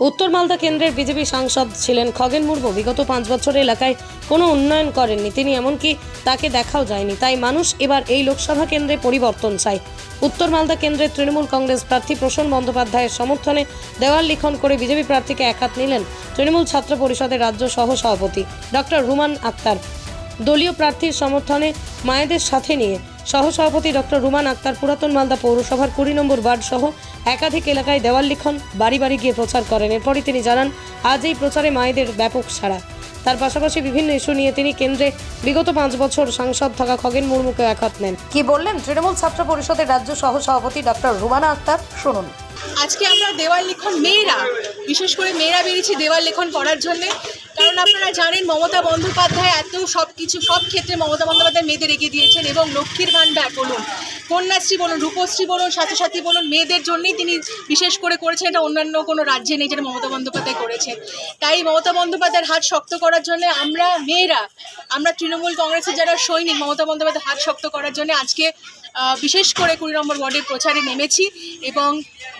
উত্তর মালদা কেন্দ্রের বিজেপি সাংসদ ছিলেন খগেন মুর্মু। বিগত পাঁচ বছর এলাকায় কোনো উন্নয়ন করেননি। তিনি এমনকি তাকে দেখাও যায়নি। তাই মানুষ এবার এই লোকসভা কেন্দ্রে পরিবর্তন চায়। উত্তর মালদা কেন্দ্রের তৃণমূল কংগ্রেস প্রার্থী প্রসন্ন বন্দ্যোপাধ্যায়ের সমর্থনে দেওয়াল লিখন করে বিজেপি প্রার্থীকে একহাত নিলেন তৃণমূল ছাত্র পরিষদের রাজ্য সহ সভাপতি ডক্টর রুমান আক্তার। দলীয় প্রার্থীর সমর্থনে মায়েদের সাথে নিয়ে সহসভাপতি ডক্টর রুমান আক্তার পুরাতন মালদা পৌরসভার কুড়ি নম্বর ওয়ার্ড সহ একাধিক এলাকায় দেওয়াল লিখন বাড়ি বাড়ি গিয়ে প্রচার করেন। এরপরই তিনি জানান, আজ এই প্রচারে মায়েদের ব্যাপক সাড়া। তার পাশাপাশি বিভিন্ন ইস্যু নিয়ে তিনি কেন্দ্রে বিগত পাঁচ বছর সাংসদ থাকা খগেন মুর্মুকে একহাত নেন। কি বললেন তৃণমূল ছাত্র পরিষদের রাজ্য সহ সভাপতি ডক্টর রুমানা আক্তার? শুনুন। আজকে আমরা দেওয়াল লিখন মেয়েরা, বিশেষ করে মেয়েরা বেরিয়েছি দেওয়াল লিখন করার জন্য। কারণ আপনারা জানেন, মমতা বন্দ্যোপাধ্যায় এত সব কিছু সব ক্ষেত্রে মমতা বন্দ্যোপাধ্যায় মেয়েদের এগিয়ে দিয়েছেন এবং লক্ষ্মীর ভাণ্ডার, বলুন। কন্যাশ্রী বলুন, রূপশ্রী বলুন সাথী বলুন, মেয়েদের জন্যই তিনি বিশেষ করে করেছেন। এটা অন্যান্য কোনো রাজ্যে নেই যেটা মমতা বন্দ্যোপাধ্যায় করেছেন তাই মমতা বন্দ্যোপাধ্যায়ের হাত শক্ত করার জন্য আমরা মেয়েরা, আমরা তৃণমূল কংগ্রেসের যারা সৈনিক, মমতা বন্দ্যোপাধ্যায়ের হাত শক্ত করার জন্য আজকে বিশেষ করে কুড়ি নম্বর ওয়ার্ডের প্রচারে নেমেছি এবং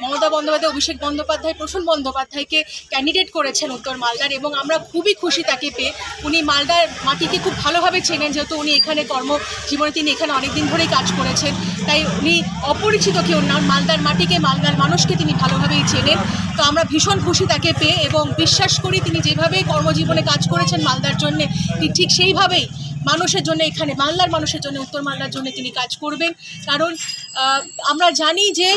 মমতা বন্দ্যোপাধ্যায়, অভিষেক বন্দ্যোপাধ্যায়, প্রসূন বন্দ্যোপাধ্যায়কে ক্যান্ডিডেট করেছেন উত্তর মালদার এবং আমরা খুবই খুশি তাকে পেয়ে। উনি মালদার মাটিকে খুব ভালোভাবে চেনেন, যেহেতু উনি এখানে কর্মজীবনে তিনি এখানে অনেকদিন ধরেই কাজ করেছেন। তাই উনি অপরিচিত কেউ না। মালদার মাটিকে, মালদার মানুষকে তিনি ভালোভাবেই চেনেন। তো আমরা ভীষণ খুশি তাকে পেয়ে এবং বিশ্বাস করি তিনি যেভাবে কর্মজীবনে কাজ করেছেন মালদার জন্য, তিনি ঠিক সেইভাবেই মানুষের জন্য এখানে, মালদার মানুষের জন্য, উত্তর মালদার জন্য তিনি কাজ করবেন। কারণ আমরা জানি যে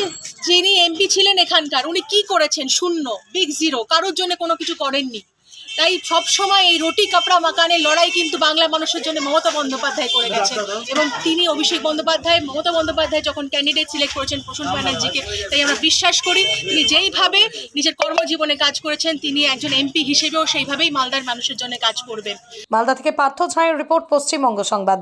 যিনি এমপি ছিলেন এখানকার, উনি কি করেছেন? শূন্য, বিগ জিরো, কারোর জন্য কোনো কিছু করেননি। তাই সব সময় এই রুটি কাপড়া মাকানের লড়াই কিন্তু বাংলা মানুষের জন্য মমতা বন্দ্যোপাধ্যায় করে গেছেন। এবং তিনি অভিষেক বন্দ্যোপাধ্যায় মমতা বন্দ্যোপাধ্যায় যখন ক্যান্ডিডেট সিলেক্ট করেছেন প্রসূন ব্যানার্জিকে তাই আমরা বিশ্বাস করি তিনি যেইভাবে নিজের কর্মজীবনে কাজ করেছেন তিনি একজন এমপি হিসেবেও সেইভাবেই মালদার মানুষের জন্য কাজ করবেন। মালদা থেকে পার্থ ছায়ের রিপোর্ট পশ্চিমবঙ্গ সংবাদ।